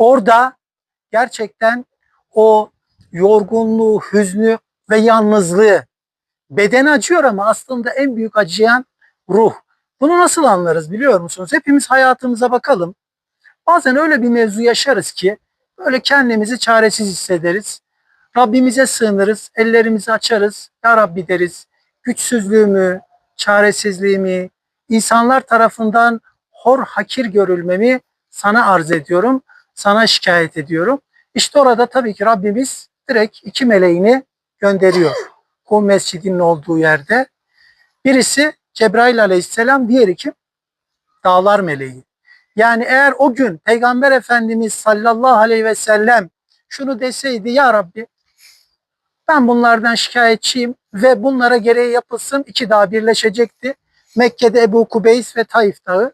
Orada gerçekten o yorgunluğu, hüznü ve yalnızlığı beden acıyor ama aslında en büyük acıyan ruh. Bunu nasıl anlarız biliyor musunuz? Hepimiz hayatımıza bakalım. Bazen öyle bir mevzu yaşarız ki böyle kendimizi çaresiz hissederiz. Rabbimize sığınırız, ellerimizi açarız. Ya Rabbi deriz. Güçsüzlüğümü, çaresizliğimi, insanlar tarafından hor hakir görülmemi sana arz ediyorum. Sana şikayet ediyorum. İşte orada tabii ki Rabbimiz direkt iki meleğini gönderiyor. Kum mescidinin olduğu yerde. Birisi Cebrail aleyhisselam, diğeri kim? Dağlar meleği. Yani eğer o gün Peygamber Efendimiz sallallahu aleyhi ve sellem şunu deseydi ya Rabbi ben bunlardan şikayetçiyim ve bunlara gereği yapılsın iki dağ birleşecekti. Mekke'de Ebu Kubeys ve Taif dağı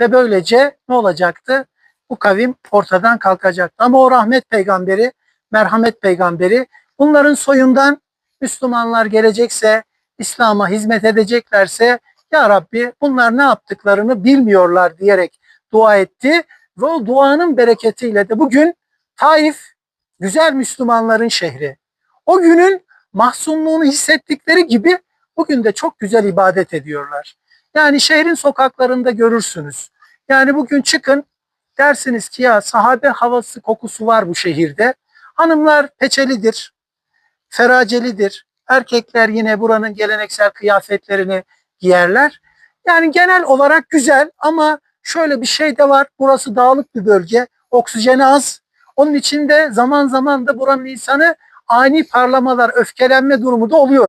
ve böylece ne olacaktı? Bu kavim ortadan kalkacaktı. Ama o rahmet peygamberi, merhamet peygamberi bunların soyundan Müslümanlar gelecekse, İslam'a hizmet edeceklerse ya Rabbi bunlar ne yaptıklarını bilmiyorlar diyerek dua etti. Ve o duanın bereketiyle de bugün Taif güzel Müslümanların şehri. O günün mahzunluğunu hissettikleri gibi bugün de çok güzel ibadet ediyorlar. Yani şehrin sokaklarında görürsünüz. Yani bugün çıkın dersiniz ki ya sahabe havası kokusu var bu şehirde. Hanımlar peçelidir, feracelidir. Erkekler yine buranın geleneksel kıyafetlerini giyerler. Yani genel olarak güzel ama şöyle bir şey de var. Burası dağlık bir bölge. Oksijeni az. Onun için de zaman zaman da buranın insanı ani parlamalar, öfkelenme durumu da oluyor.